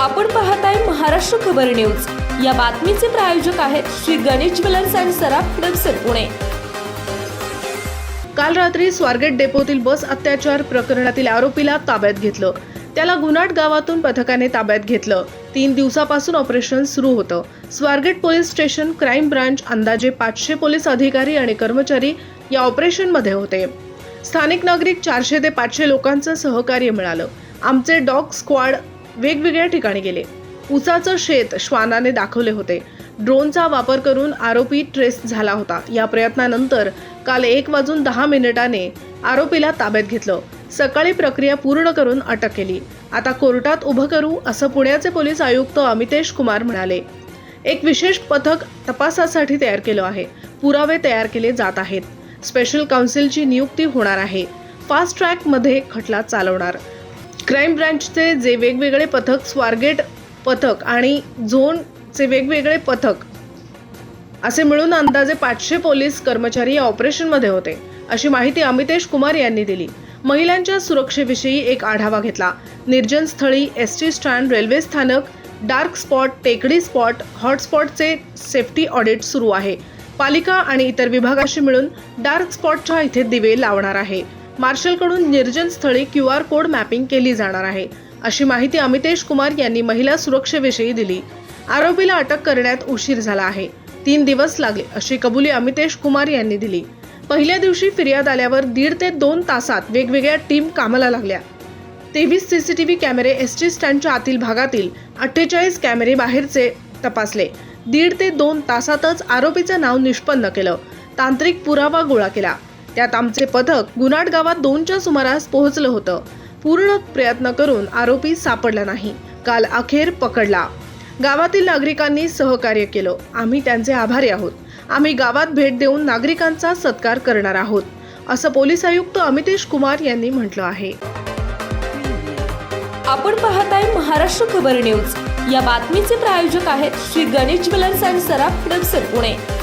आपण पाहताय महाराष्ट्र खबर न्यूज. या बातमीचे प्रायोजक आहेत श्री गणेश ज्वेलर्स अँड सराफ हडपसर पुणे. काल रात्री स्वारगेट डेपोतील बस अत्याचार प्रकरणातील आरोपीला ताब्यात घेतलं. त्याला गुनाट गावातून पथकाने ताब्यात घेतलं. तीन दिवसापासून ऑपरेशन सुरू होतं. Swargate police station crime branch अंदाजे पाचशे पोलीस अधिकारी आणि कर्मचारी या ऑपरेशनमध्ये होते. स्थानिक नागरिक चारशे ते पाचशे लोकांचं सहकार्य मिळालं. आमचे डॉग स्क्वॉड वेगवेगळ्या ठिकाणी गेले. उसाचं शेत श्वानाने दाखवले होते. ड्रोनचा वापर करून आरोपी ट्रेस झाला होता. या प्रयत्नानंतर काल एक वाजून दहा मिनिटाने आरोपीला ताब्यात घेतलं. सकाळी प्रक्रिया पूर्ण करून अटक केली. आता कोर्टात उभं करू असं पुण्याचे पोलीस आयुक्त अमितेश कुमार म्हणाले. एक विशेष पथक तपासासाठी तयार केलं आहे. पुरावे तयार केले जात आहेत. स्पेशल काउन्सिलची नियुक्ती होणार आहे. फास्ट ट्रॅकमध्ये खटला चालवणार. क्राईम ब्रँचचे जे वेगवेगळे पथक स्वारगेट पथक आणि झोनचे वेगवेगळे पथक असे मिळून अंदाजे पाचशे पोलीस कर्मचारी या ऑपरेशनमध्ये होते अशी माहिती अमितेश कुमार यांनी दिली. महिलांच्या सुरक्षेविषयी एक आढावा घेतला. निर्जन स्थळी एस टी स्टँड रेल्वे स्थानक डार्क स्पॉट टेकडी स्पॉट हॉटस्पॉटचे सेफ्टी ऑडिट सुरू आहे. पालिका आणि इतर विभागाशी मिळून डार्क स्पॉटच्या इथे दिवे लावणार आहे. मार्शलकडून निर्जन स्थळी क्यू आर कोड मॅपिंग केली जाणार आहे. अशी माहिती अमितेश कुमार यांनी महिला सुरक्षेविषयी दिली. आरोपीला अटक करण्यात उशीर झाला आहे. तीन दिवस लागले अशी कबुली अमितेश कुमार यांनी दिली. पहिल्या दिवशी फिर्याद आल्यावर दीड ते दोन तासात वेगवेगळ्या टीम कामाला लागल्या. तेवीस सीसीटीव्ही कॅमेरे एस टी स्टँडच्या आतील भागातील अठ्ठेचाळीस कॅमेरे बाहेरचे तपासले. दीड ते दोन तासातच आरोपीचं नाव निष्पन्न केलं. तांत्रिक पुरावा गोळा केला. त्यात आमचे पथक गुनाट गावात दोनच्या सुमारास पोहोचलं होतं. पूर्ण प्रयत्न करून आरोपी सापडला नाही. काल अखेर पकडला. गावातील नागरिकांनी सहकार्य केलं. आम्ही त्यांचे आभारी आहोत. आम्ही गावात भेट देऊन नागरिकांचा सत्कार करणार आहोत असं पोलीस आयुक्त अमितेश कुमार यांनी म्हटलं आहे. आपण पाहताय महाराष्ट्र खबर न्यूज. या बातमीचे प्रायोजक आहेत श्री गणेश ज्वेलर्स अँड सराफ हडपसर पुणे.